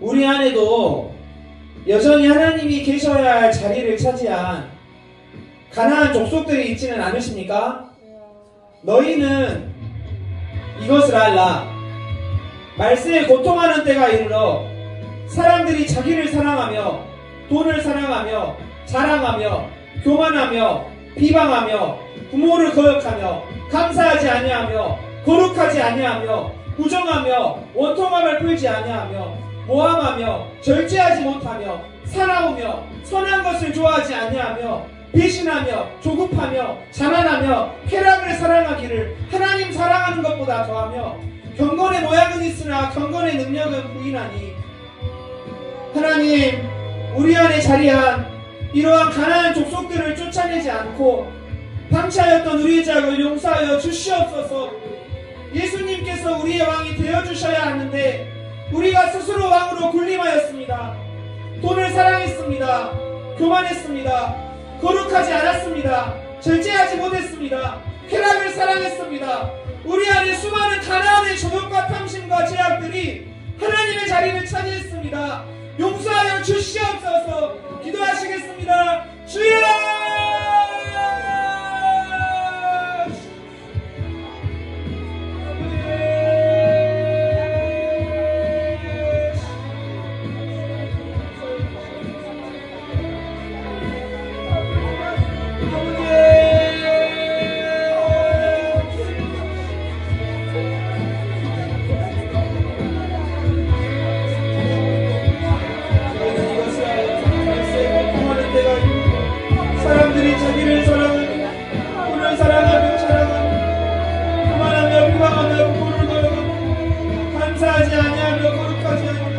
우리 안에도 여전히 하나님이 계셔야 할 자리를 차지한 가난한 족속들이 있지는 않으십니까? 너희는 이것을 알라. 말세에 고통하는 때가 이르러 사람들이 자기를 사랑하며 돈을 사랑하며 자랑하며 교만하며 비방하며 부모를 거역하며 감사하지 아니하며 거룩하지 아니하며 부정하며 원통함을 풀지 아니하며 모함하며 절제하지 못하며 사나우며 선한 것을 좋아하지 아니하며 배신하며 조급하며 자만하며 쾌락을 사랑하기를 하나님 사랑하는 것보다 더하며 경건의 모양은 있으나 경건의 능력은 부인하니 하나님 우리 안에 자리한 이러한 가난한 족속들을 쫓아내지 않고 방치하였던 우리의 작을 용서하여 주시옵소서. 예수님께서 우리의 왕이 되어주셔야 하는데 우리가 스스로 왕으로 군림하였습니다. 돈을 사랑했습니다. 교만했습니다. 거룩하지 않았습니다. 절제하지 못했습니다. 쾌락을 사랑했습니다. 우리 안에 수많은 가난의 조력과 탐심과 제약들이 하나님의 자리를 차지했습니다. 용서하여 주시옵소서. 기도하시겠습니다. 주여 사랑하며 사랑하며 그만하며 교만하며 불을 걸어가며 감사하지 아니하며 거룩하지 아니하며